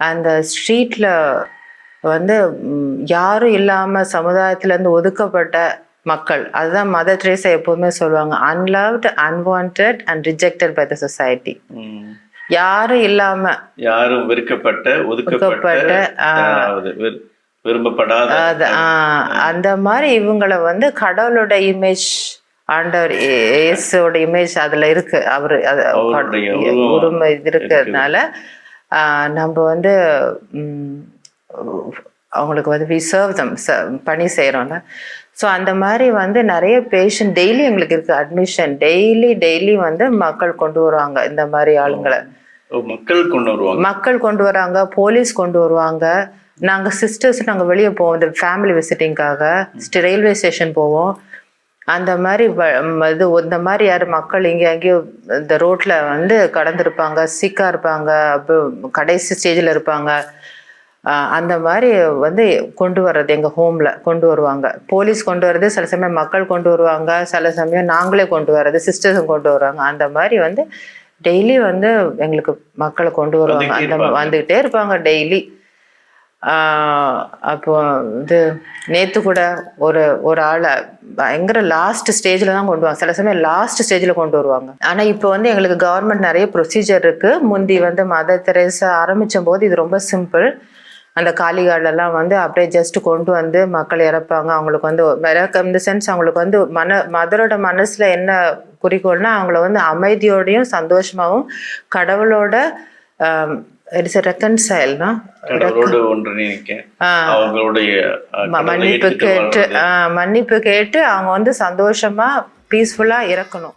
அந்த ஸ்ட்ரீட்ல வந்து யாரும் இல்லாம சமுதாயத்துல இருந்து ஒதுக்கப்பட்ட மக்கள். அதுதான் மதர் ட்ரேஸா எப்பவுமே சொல்லுவாங்க. Unloved unwanted and rejected by the society. யாரும் இல்லாம யாரும் வெறுக்கப்பட்ட ஒதுக்கப்பட்ட விரும்பப்படாத அந்த மாதிரி இவங்களை வந்து கடவுளோட இமேஜ் ஆண்டவர் இயே- இயேசுவோட இமேஜ் அதுல இருக்கு. அவரு உரிமை இருக்கிறதுனால நம்ம வந்து அவங்களுக்கு வந்து வி சர்வ் தம் பணி செய்கிறோம்ல ஸோ அந்த மாதிரி வந்து நிறைய பேஷண்ட் டெய்லி எங்களுக்கு இருக்கு. அட்மிஷன் டெய்லி டெய்லி வந்து மக்கள் கொண்டு வருவாங்க இந்த மாதிரி ஆளுங்களை. மக்கள் கொண்டு வருவாங்க. மக்கள் கொண்டு வராங்க போலீஸ் கொண்டு வருவாங்க. நாங்க சிஸ்டர்ஸ் நாங்க வெளியே போவோம் இந்த ஃபேமிலி விசிட்டிங்காக ரயில்வே ஸ்டேஷன் போவோம். அந்த மாதிரி இது இந்த மாதிரி யார் மக்கள் இங்கே எங்கேயோ இந்த ரோட்ல வந்து கடந்திருப்பாங்க சிக்கா இருப்பாங்க அப்போ கடைசி ஸ்டேஜில் இருப்பாங்க. அந்த மாதிரி வந்து கொண்டு வர்றது எங்க ஹோம்ல கொண்டு வருவாங்க. போலீஸ் கொண்டு வர்றது சில சமயம் மக்கள் கொண்டு வருவாங்க சில சமயம் நாங்களே கொண்டு வர்றது சிஸ்டர்ஸும் கொண்டு வருவாங்க. அந்த மாதிரி வந்து டெய்லி வந்து எங்களுக்கு மக்களை கொண்டு வருவாங்க. அந்த. வந்துகிட்டே இருப்பாங்க டெய்லி. அப்போ இது நேத்து கூட ஒரு ஒரு ஆளை பயங்கர லாஸ்ட் ஸ்டேஜில் தான் கொண்டு வாங்க. சில சமயம் லாஸ்ட் ஸ்டேஜில் கொண்டு வருவாங்க. ஆனால் இப்போ வந்து எங்களுக்கு கவர்மெண்ட் நிறைய ப்ரொசீஜர் இருக்குது முந்தி வந்து மதர் தெரேசா ஆரம்பித்த போது இது ரொம்ப சிம்பிள் அந்த காலிகாலெல்லாம் வந்து அப்படியே ஜஸ்ட் கொண்டு வந்து மக்கள் இறப்பாங்க. அவங்களுக்கு வந்து இந்த சென்ஸ் அவங்களுக்கு வந்து மன மதரோட மனசில் என்ன குறிக்கோள்னா அவங்கள வந்து அமைதியோடையும் சந்தோஷமாகவும் கடவுளோட இட்ஸ் ரெக்கன்சைல்னா அஹ், கடவுளை மன்னிப்பு கேட்டு மன்னிப்பு கேட்டு அவங்க வந்து சந்தோஷமா பீஸ்ஃபுல்லா இறக்கணும்.